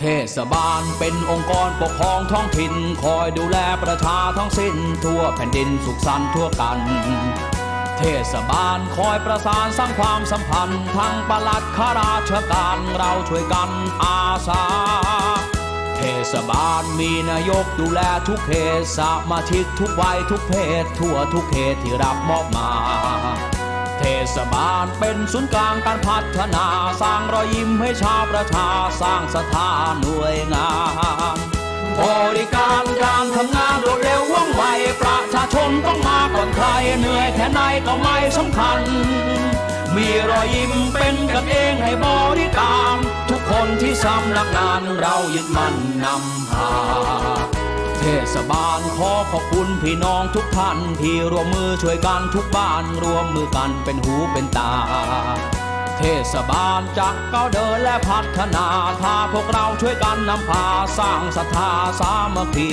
เทศบาลเป็นองค์กรปกครองท้องถิ่น คอยดูแลประชาทั้งสิ้น ทั่วแผ่นดินสุขสันต์ทั่วกัน เทศบาลคอยประสานสร้างความสัมพันธ์ ทั้งประหลัดข้าราชการเราช่วยกันอาสา เทศบาลมีนายกดูแลทุกเขตสมาชิกทุกวัยทุกเพศ ทั่วทุกเขตที่รับมอบมา เทศบาลเป็นศูนย์กลางการพัฒนา สร้างรอยยิ้มให้ชาวประชาสร้างสถานหน่วยงานบริการการทำงานรวดเร็วว่องไวประชาชนต้องมาก่อนใครเหนื่อยแค่ไหนก็ไม่สำคัญ มีรอยยิ้มเป็นกันเองให้บริการ ทุกคนที่สำนักงานเรายึดมั่นนำพา เทศบาลขอขอบคุณพี่น้องทุกท่านที่ร่วมมือช่วยกันทุกบ้านรวมมือกันเป็นหูเป็นตา เทศบาลจัก้าวเดินและพัฒนาถ้าพวกเราช่วยกันนำพาสร้างศรัทธาสามัคคี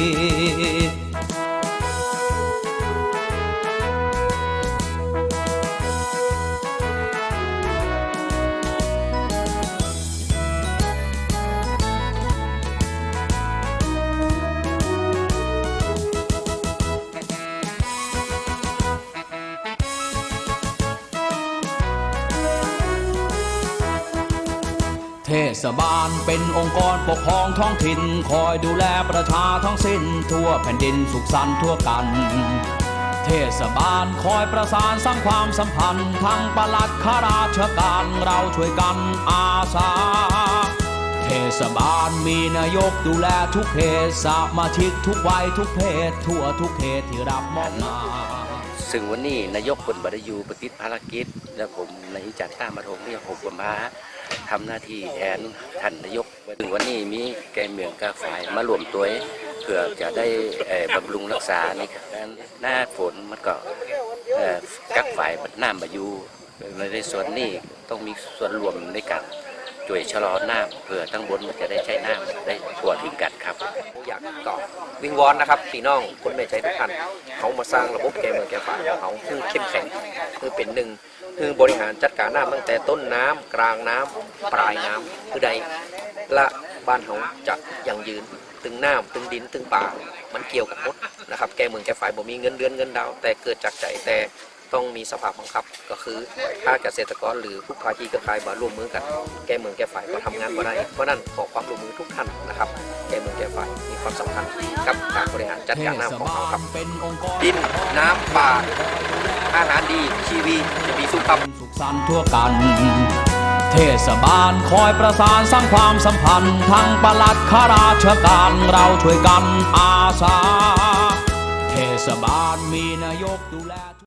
ศบาลเป็นองค์กรปกครองท้องถิ่น คอยดูแลประชาทั้งสิ้น ทั่วแผ่นดินสุขสันต์ทั่วกัน เทศบาลคอยประสานสร้างความสัมพันธ์ทั้งประหลัดข้าราชการเราช่วยกันอาสา เทศบาลมีนายกดูแลทุกเขตสมาชิกทุกวัยทุกเพศ ทั่วทุกเขตที่รับมอบมา ซึ่งวันนี้นายกคนบไดยูปฏิบัติภารกิจ และผมนายจัดต้ามาทงที่ผมก็มาทำหน้าที่แทนท่านนายกซึ่งวันนี้มีแกเมืองกาฝ่ายมารวมตัวเพื่อจะได้บำรุงรักษาในการหน้าฝนมันก็เอ่อกักฝ่ายมันน้ำมายูในส่วนนี้ต้องมีส่วนรวมในการ ช่วยชะลอน้ำเพื่อทั้งบนมันจะได้ใช้น้ำได้ทั่วถึงกันครับอยากตอบวิงวอนนะครับพี่น้องคนแม่ใจทุกท่านเขามาสร้างระบบแกเมืองแกฝ่ายของเขาคือเข้มแข็งคือเป็นหนึ่งคือบริหารจัดการน้ำตั้งแต่ต้นน้ำกลางน้ำปลายน้ำคือใดและบ้านเขาจะยังยืนตึงน้ำตึงดินตึงป่ามันเกี่ยวกับมดนะครับแกเมืองแกฝ่ายบ่มีเงินเดือนเงินดาวแต่เกิดจากใจแต่ ต้องมีสภาพบังคับก็คือถ้าเกษตรกรหรือผู้ภาคีเครือข่ายมาร่วมมือกัน แกเมืองแกฝ่ายก็ทำงานมาได้ เพราะนั้นขอความร่วมมือทุกท่านนะครับ แกเมืองแกฝ่ายมีความสำคัญกับการบริหารจัดการน้ำของเราครับเป็นองค์กรดินน้ำป่าอาหารดีชีวีจะมีสุขภาพสุขสันต์ทั่วกัน เทศบาลคอยประสานสร้างความสัมพันธ์ทั้งปลัดข้าราชการเราช่วยกันอาสา เทศบาลมีนายกดูแล